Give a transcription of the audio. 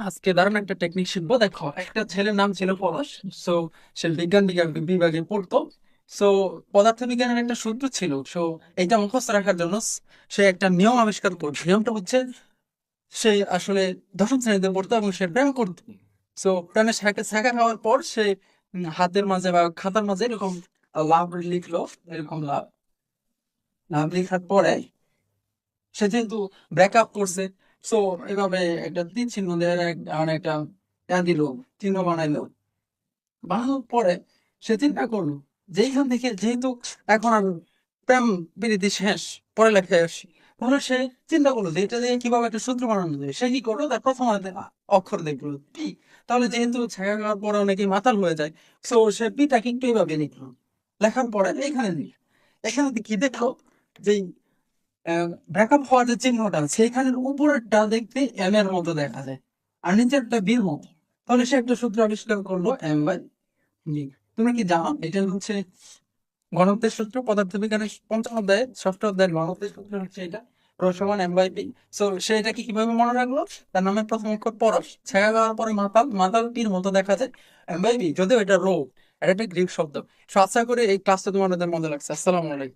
আজকে একটা টেকনিক শিখব। দেখো, একটা ছেলের নাম ছিল পলাশ। সো সে বিজ্ঞান বিভাগে পড়তো। সো একটা সূত্র ছিল। সো এটা মুখস্থ রাখার জন্য সে একটা নিয়ম আবিষ্কার নিয়মটা হচ্ছে, সে আসলে দশম শ্রেণীতে পড়তো এবং সে সো শাখা পর সে হাতের মাঝে বা খাতার মাঝে এরকম লাভ লিখলো। এরকম লাভ। লাভ লেখার পরে সে যেহেতু ব্রেকআপ করছে সো এভাবে একটা তীর চিহ্ন দেওয়ার একটা ইয়া দিল, চিহ্ন বানাইলো। বানানোর পরে সে চিন্তা করল থেকে যেহেতু এখন আর প্রেম বিরতি শেষ আসি, তাহলে সে চিন্তা করল যে এটা দিয়ে কীভাবে একটা সূত্র বানানো যায়? সে কি করল? তার প্রথম অক্ষর দেখল, পি। তাহলে যেহেতু ছায়া খাওয়ার পরে অনেকে মাতাল হয়ে যায় সো সে পিটাকে একটু এইভাবে লিখলো লেখার পরে এখানে এখানে কি দেখল? যে ব্রেকআপ হওয়ার যে চিহ্নটা সেইখানের উপরেরটা দেখতে এম এর মতো দেখা যায়। আর নিচেরটা বির মতো। তাহলে সে একটা সূত্র আবিষ্কার করল এম বাই বি তুমি কি জানো, এটা হচ্ছে গণতের সূত্র, পদার্থবিজ্ঞানের পঞ্চম অধ্যায়ে, ষষ্ঠ অধ্যায়ের গণতের সূত্র হচ্ছে এটা, রো সমান এম বাই বি সো সে এটাকে কীভাবে মনে রাখল? তার নামের প্রথম অক্ষর পরশ। ছেঁকা গাওয়ার পরে মাতাল মাতাল পির মতো দেখা যায়। এম বাই বি যদিও এটা রো, এটা একটা গ্রিক শব্দ। সো আশা করি এই ক্লাসটা তোমাদের মজা লাগছে। আসসালামু আলাইকুম।